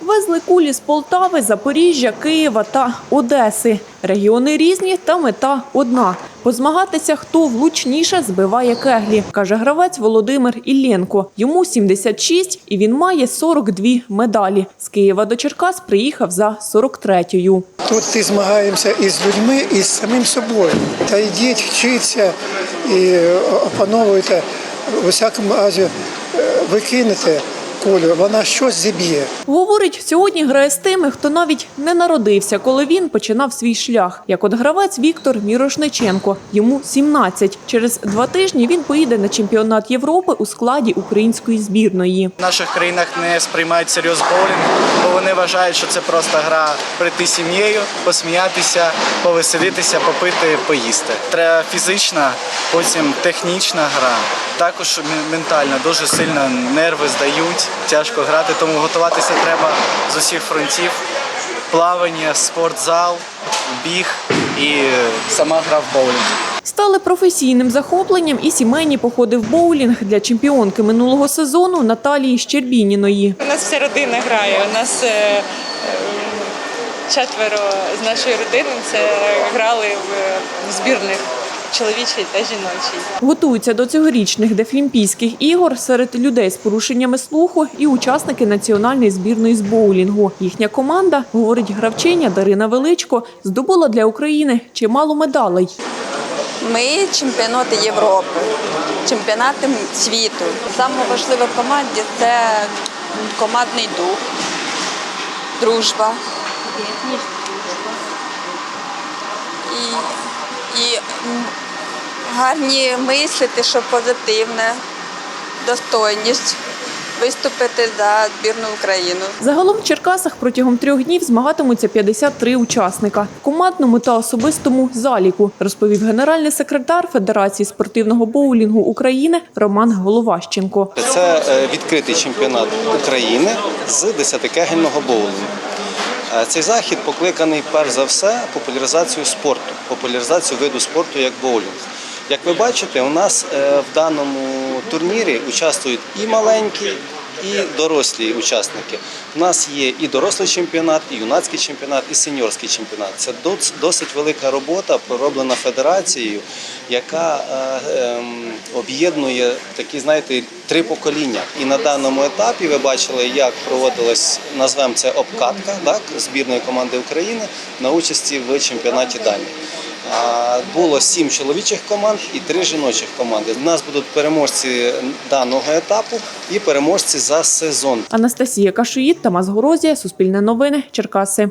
Везли кулі з Полтави, Запоріжжя, Києва та Одеси. Регіони різні та мета одна – позмагатися, хто влучніше збиває кеглі, каже гравець Володимир Іллєнко. Йому 76 і він має 42 медалі. З Києва до Черкас приїхав за 43-ю. Тут ти змагаємося і з людьми, і з самим собою. Та йдіть, вчіться і опановуйте. У всякому разі е, ви вона щось зіб'є. Говорить, сьогодні грає з тими, хто навіть не народився, коли він починав свій шлях. Як от гравець Віктор Мірошниченко. Йому 17. Через два тижні він поїде на чемпіонат Європи у складі української збірної. В наших країнах не сприймають серйоз боулінг, бо вони вважають, що це просто гра прийти сім'єю, посміятися, повеселитися, попити, поїсти. Треба фізична, потім технічна гра. Також ментальна, дуже сильно нерви здають, тяжко грати, тому готуватися треба з усіх фронтів. Плавання, спортзал, біг і сама гра в боулінг. Стали професійним захопленням і сімейні походи в боулінг для чемпіонки минулого сезону Наталії Щербініної. У нас вся родина грає. У нас е, е, четверо з нашої родини це грали в збірних чоловічій та жіночій. Готуються до цьогорічних Дефлімпійських ігор серед людей з порушеннями слуху і учасники національної збірної з боулінгу. Їхня команда, говорить гравчиня Дарина Величко, здобула для України чимало медалей. Ми чемпіонати Європи, чемпіонати світу. Саме важливе в команді це командний дух, дружба. І, і гарні мислити, що позитивне, достойність виступити за збірну Україну. Загалом в Черкасах протягом трьох днів змагатимуться 53 учасника в командному та особистому заліку, розповів генеральний секретар Федерації спортивного боулінгу України Роман Головащенко. Це е, відкритий чемпіонат України з 10-кегельного боулінгу. Е, Цей захід покликаний перш за все популяризацію спорту, популяризацію виду спорту як боулінг. Як ви бачите, у нас е, в даному турнірі участвують і маленькі, і дорослі учасники. У нас є і дорослий чемпіонат, і юнацький чемпіонат, і сеньорський чемпіонат. Це досить велика робота, пророблена федерацією, яка е, ем, об'єднує такі, знаєте, три покоління. І на даному етапі ви бачили, як проводилась, назвемо це обкатка так, збірної команди України на участі в чемпіонаті Данії. Було сім чоловічих команд і три жіночих команди. У нас будуть переможці даного етапу і переможці за сезон. Анастасія Кашиїд, Тамас Горозія, Суспільне новини, Черкаси.